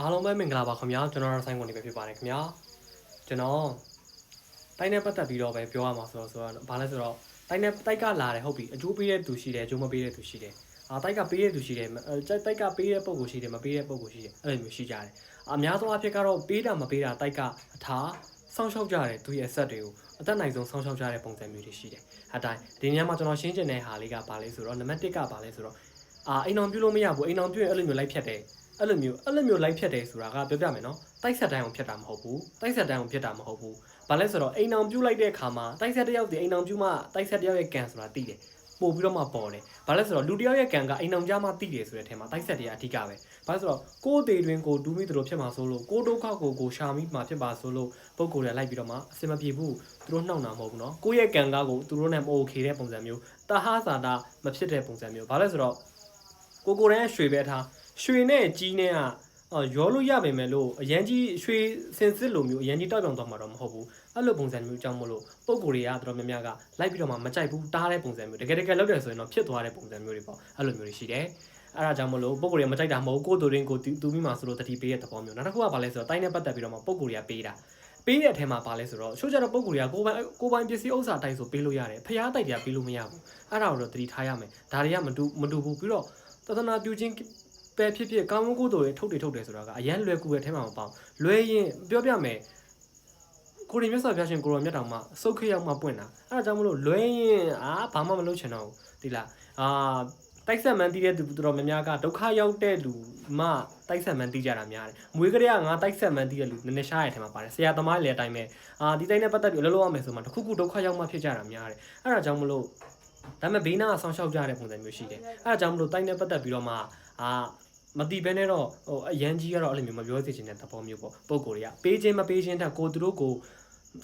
အားလုံးပဲမင်္ဂလာပါခင်ဗျာကျွန်တော်တို့ဆိုင်ကုန်နေပဲဖြစ်ပါတယ်ခင်ဗျာကျွန်တော်တိုင်းနဲ့ပတ်သက်ပြီးတော့ပဲပြောရမှာဆိုတော့ဆိုတော့ဘာလဲဆိုတော့တိုင်းနဲ့တိုက်ကလာတယ်ဟုတ်ပြီအကျိုးပေးတဲ့သူရှိတယ်အကျိုးမပေးတဲ့သူရှိတယ်အာတိုက်ကပေးတဲ့သူရှိတယ်အဲတိုက်ကပေးတဲ့ပုံကိုရှိတယ်မပေးတဲ့ပုံကိုရှိတယ်အဲ့လိုမျိုးရှိကြတယ်အများဆုံးအဖြစ်ကတော့ပေးတာမပေးတာတိုက်ကအထားစောင့်ရှောက်ကြတယ်သူရဲ့အဆက်တွေကိုအသက်နိုင်ဆုံးစောင့်ရှောက်ကြတဲ့ပုံစံမျိုးတွေရှိတယ်အတိုင်းဒီနေရာမှာကျွန်တော်ရှင်းချင်တဲ့ဟာလေးကဘာလဲဆိုတော့နံပါတ်1ကဘာလဲဆိုတော့အာအိမ်အောင်ပြုလို့မရဘူးအိမ်အောင်ပြုရင်အဲ့လိုမျိုးလိုက်ဖြတ်တယ် အဲ့လိုမျိုးအဲ့လိုမျိုးလိုက်ဖြတ်တယ်ဆိုတာကပြောပြမယ်နော်တိုက်ဆက်တိုင်းအောင်ဖြတ်တာမဟုတ်ဘူးတိုက်ဆက်တိုင်းအောင်ဖြတ်တာမဟုတ်ဘူးဘာလဲဆိုတော့အိမ်အောင်ပြုတ်လိုက်တဲ့အခါမှာတိုက်ဆက်တစ်ယောက်ဒီအိမ်အောင်ပြုတ်မှတိုက်ဆက်တစ်ယောက်ရဲ့ကံဆိုတာသိတယ်ပို့ပြီးတော့မှပေါ်တယ်ဘာလဲဆိုတော့လူတစ်ယောက်ရဲ့ကံကအိမ်အောင်ကြမှသိတယ်ဆိုတဲ့အထက်မှာတိုက်ဆက်တွေကအဓိကပဲဘာလဲဆိုတော့ကိုယ်သေးတွင်ကိုဒူးမိသလိုဖြစ်မှာဆိုလို့ကိုယ်ဒုက္ခကိုကိုရှာမိမှာဖြစ်ပါဆိုလို့ပုံကိုယ်တွေလိုက်ပြီးတော့မှအစင်မပြေဘူးသူတို့နှောက်တာမဟုတ်ဘူးနော်ကိုယ့်ရဲ့ကံကကိုသူတို့နဲ့မအိုခေတဲ့ပုံစံမျိုးတဟသာတာမဖြစ်တဲ့ပုံစံမျိုးဘာလဲဆိုတော့ကိုကိုယ်တိုင်ရွှေပဲထား ရွှေနဲ့ကြီးနဲ့ကအော်ရောလို့ရပါမယ်လို့အရန်ကြီးရွှေစင်စစ်လိုမျိုးအရန်ကြီးတောက်ပြောင်သွားမှာတော့မဟုတ်ဘူးအဲ့လိုပုံစံမျိုးကြောင့်မလို့ပုံကိုယ်တွေကတော်တော်များများကလိုက်ပြီးတော့မှမကြိုက်ဘူးတားတဲ့ပုံစံမျိုးတကယ်တကယ်လောက်တယ်ဆိုရင်တော့ဖြစ်သွားတဲ့ပုံစံမျိုးတွေပေါ့အဲ့လိုမျိုးတွေရှိတယ်အဲ့ဒါကြောင့်မလို့ပုံကိုယ်တွေကမကြိုက်တာမဟုတ်ကိုယ်တို့ရင်းကိုတူမိမှာဆိုလို့တတိပေးတဲ့သဘောမျိုးနောက်တစ်ခုကဘာလဲဆိုတော့တိုင်းနဲ့ပတ်သက်ပြီးတော့မှပုံကိုယ်တွေကပေးတာပေးတဲ့အထက်မှာပါလဲဆိုတော့ချို့ကြတော့ပုံကိုယ်တွေကကိုယ်ပိုင်ကိုယ်ပိုင်ပစ္စည်းဥစ္စာတိုက်ဆိုပေးလို့ရတယ်ဖျားတိုက်တွေကပေးလို့မရဘူးအဲ့ဒါကိုတော့တတိထားရမယ်ဒါတွေကမတူမတူဘူးပြီးတော့သဒနာပြုခြင်း ပဲဖြစ်ဖြစ်ကောင်းကုသိုလ်တွေထုတ်တွေထုတ်တယ်ဆိုတာကအရန်လွယ်ကူတဲ့ထဲမှာမပေါအောင်လွယ်ရင်ပြောပြမယ်ကိုရီမြတ်စွာဘုရားရှင်ကိုရောမြတ်တော်မှာစုတ်ခေရောက်မှပွင့်တာအဲ့ဒါကြောင့်မလို့လွယ်ရင်အာဘာမှမလုပ်ချင်တော့ဘူးဒီလားအာတိုက်ဆက်မှန်တီးတဲ့သူတော်များများကဒုက္ခရောက်တဲ့လူမှတိုက်ဆက်မှန်တီးကြတာများတယ်မွေးကလေးကငါတိုက်ဆက်မှန်တီးတဲ့လူနည်းနည်းရှားရတဲ့ထဲမှာပါတယ်ဆရာသမားလည်းအတိုင်းပဲအာဒီတိုင်းနဲ့ပတ်သက်ပြီးအလုပ်လုပ်ရမယ်ဆိုမှတစ်ခုခုဒုက္ခရောက်မှဖြစ်ကြတာများတယ်အဲ့ဒါကြောင့်မလို့ဒါပေမဲ့ဘေးနားကဆောင်းလျှောက်ကြတဲ့ပုံစံမျိုးရှိတယ်အဲ့ဒါကြောင့်မလို့တိုင်းနဲ့ပတ်သက်ပြီးတော့မှအာ မတိဘဲနဲ့တော့ဟိုအရန်ကြီးကတော့အဲ့လိုမျိုးမပြောသိချင်တဲ့သဘောမျိုးပေါ့ပုံကိုယ်တွေကပေးခြင်းမပေးခြင်းတက်ကိုသူတို့ကို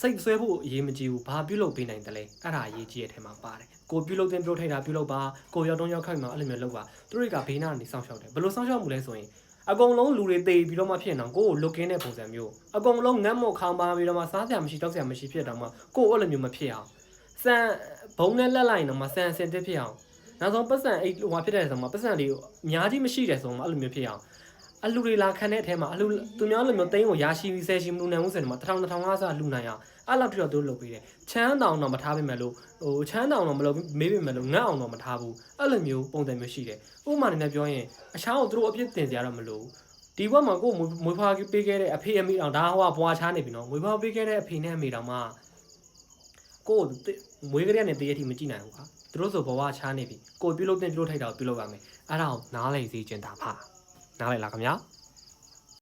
စိတ်ဆွဲဖို့အရေးမကြီးဘူးဘာပြုလုပ်ပေးနိုင်တယ်လဲအဲ့ဒါအရေးကြီးတဲ့ထဲမှာပါတယ်ကိုပြုလုပ်တင်ပြုလုပ်ထိုက်တာပြုလုပ်ပါကိုရောက်တော့ရောက်ခိုက်မှာအဲ့လိုမျိုးလုပ်ပါသူတို့တွေကဘေးနားကနေစောင့်ရှောက်တယ်ဘယ်လိုစောင့်ရှောက်မှုလဲဆိုရင်အကုန်လုံးလူတွေတေပြီးတော့မှဖြစ်နေအောင်ကိုကိုလုတ်ကင်းတဲ့ပုံစံမျိုးအကုန်လုံးငတ်မော့ခေါင်းပါပြီးတော့မှစားစရာမရှိတောက်စရာမရှိဖြစ်တော့မှကိုအဲ့လိုမျိုးမဖြစ်အောင်စံဘုံနဲ့လက်လိုက်တော့မှစံအစင်တစ်ဖြစ်အောင် နောက်ဆုံးပတ်စံအိတ်ဟိုဟာဖြစ်တဲ့ဆိုမှပတ်စံလေးအများကြီးမရှိတယ်ဆိုမှအဲ့လိုမျိုးဖြစ်အောင်အလူတွေလာခံတဲ့အထဲမှာအလူသူများလိုမျိုးတိန်းကိုရရှိပြီးဆယ်ရှိမလူနိုင်ဘူးဆိုရင်မှ1000 2000ငါးစားလူနိုင်အောင်အဲ့လောက်ထိတော့သူတို့လုပ်ပေးတယ်ချမ်းတောင်တော့မထားပေးမယ်လို့ဟိုချမ်းတောင်တော့မလုပ်မေးပေးမယ်လို့ငတ်အောင်တော့မထားဘူးအဲ့လိုမျိုးပုံစံမျိုးရှိတယ်ဥပမာအနေနဲ့ပြောရင်အချောင်းကိုသူတို့အပြစ်တင်ကြရတော့မလို့ဒီဘက်မှာကိုယ်မွေးဖွားပေးခဲ့တဲ့အဖေအမေတောင်ဒါဟိုကဘွားချားနေပြီနော်မွေးဖွားပေးခဲ့တဲ့အဖေနဲ့အမေတောင်မှကိုယ်မွေးကလေးနဲ့တည့်ရထိမကြည့်နိုင်ဘူးကွာ သူတို့ဆိုဘဝချားနေပြီကိုယ်ပြုတ်လို့တင်ပြုတ်ထိုက်တာကိုပြုတ်လို့ရမယ်အဲ့ဒါကိုနားလည်စေချင်တာဖာနားလည်လားခင်ဗျာ